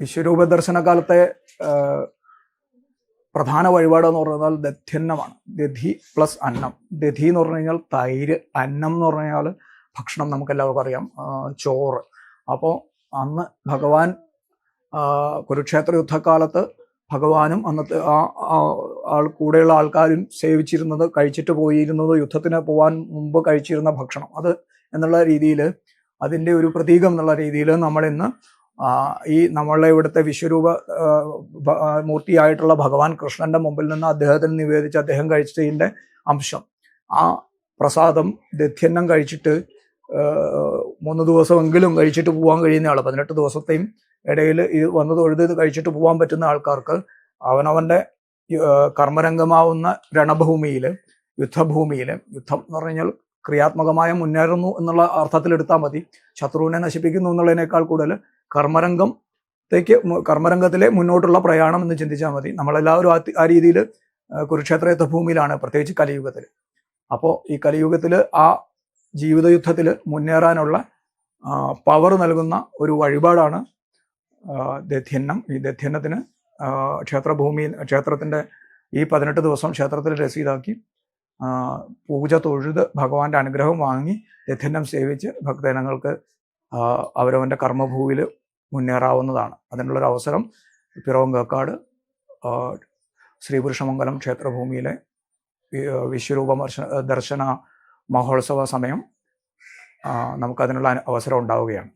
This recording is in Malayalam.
വിശ്വരൂപ ദർശന കാലത്തെ പ്രധാന വഴിപാട് എന്ന് പറഞ്ഞാൽ ദധ്യന്നമാണ്. ദധി പ്ലസ് അന്നം. ദധി എന്ന് പറഞ്ഞു കഴിഞ്ഞാൽ തൈര് അന്നം എന്ന് പറഞ്ഞു കഴിഞ്ഞാൽ ഭക്ഷണം നമുക്ക് എല്ലാവർക്കും അറിയാം ചോറ്. അപ്പോൾ അന്ന് ഭഗവാൻ കുരുക്ഷേത്ര യുദ്ധക്കാലത്ത് ഭഗവാനും അന്നത്തെ ആ ആൾ കൂടെയുള്ള ആൾക്കാരും സേവിച്ചിരുന്നത് കഴിച്ചിട്ട് പോയിരുന്നത് യുദ്ധത്തിന് പോകാൻ മുമ്പ് കഴിച്ചിരുന്ന ഭക്ഷണം. അത് എന്നുള്ള രീതിയിൽ അതിന്റെ ഒരു പ്രതീകം എന്നുള്ള രീതിയിൽ നമ്മളിന്ന് ആ, ഈ നമ്മളെ ഇവിടുത്തെ വിശ്വരൂപ മൂർത്തിയായിട്ടുള്ള ഭഗവാൻ കൃഷ്ണന്റെ മുമ്പിൽ നിന്ന് അദ്ദേഹത്തിന് നിവേദിച്ച് അദ്ദേഹം കഴിച്ചതിന്റെ അംശം. ആ പ്രസാദം ദധ്യന്നം കഴിച്ചിട്ട് മൂന്ന് ദിവസമെങ്കിലും കഴിച്ചിട്ട് പോകാൻ കഴിയുന്ന ആൾ പതിനെട്ട് ദിവസത്തെയും ഇടയിൽ ഇത് വന്ന് തൊഴുത് ഇത് കഴിച്ചിട്ട് പോകാൻ പറ്റുന്ന ആൾക്കാർക്ക് അവനവന്റെ കർമ്മരംഗമാവുന്ന രണഭൂമിയിൽ യുദ്ധഭൂമിയിൽ യുദ്ധം എന്ന് പറഞ്ഞാൽ ക്രിയാത്മകമായ മുന്നേറുന്നു എന്നുള്ള അർത്ഥത്തിൽ എടുത്താൽ മതി. ശത്രുവിനെ നശിപ്പിക്കുന്നു എന്നുള്ളതിനേക്കാൾ കൂടുതൽ കർമ്മരംഗത്തേക്ക് കർമ്മരംഗത്തിലെ മുന്നോട്ടുള്ള പ്രയാണം എന്ന് ചിന്തിച്ചാൽ മതി. നമ്മളെല്ലാവരും ആ ആ രീതിയിൽ കുരുക്ഷേത്ര യുദ്ധഭൂമിയിലാണ് പ്രത്യേകിച്ച് കലിയുഗത്തിൽ അപ്പോൾ ഈ കലിയുഗത്തിൽ ആ ജീവിതയുദ്ധത്തിൽ മുന്നേറാനുള്ള പവർ നൽകുന്ന ഒരു വഴിപാടാണ് ദധ്യന്നം. ഈ ദധ്യന്നത്തിന് ക്ഷേത്രഭൂമിയിൽ ക്ഷേത്രത്തിന്റെ ഈ പതിനെട്ട് ദിവസം ക്ഷേത്രത്തിൽ രസീതാക്കി പൂജ തൊഴുത് ഭഗവാന്റെ അനുഗ്രഹം വാങ്ങി ദധ്യന്നം സേവിച്ച് ഭക്തജനങ്ങൾക്ക് അവരവന്റെ കർമ്മഭൂവിൽ മുന്നേറാവുന്നതാണ്. അതിനുള്ളൊരു അവസരം പിറവങ്കേക്കാട് ശ്രീപുരുഷമംഗലം ക്ഷേത്രഭൂമിയിലെ വിശ്വരൂപ ദർശന മഹോത്സവ സമയം നമുക്കതിനുള്ള അവസരം ഉണ്ടാവുകയാണ്.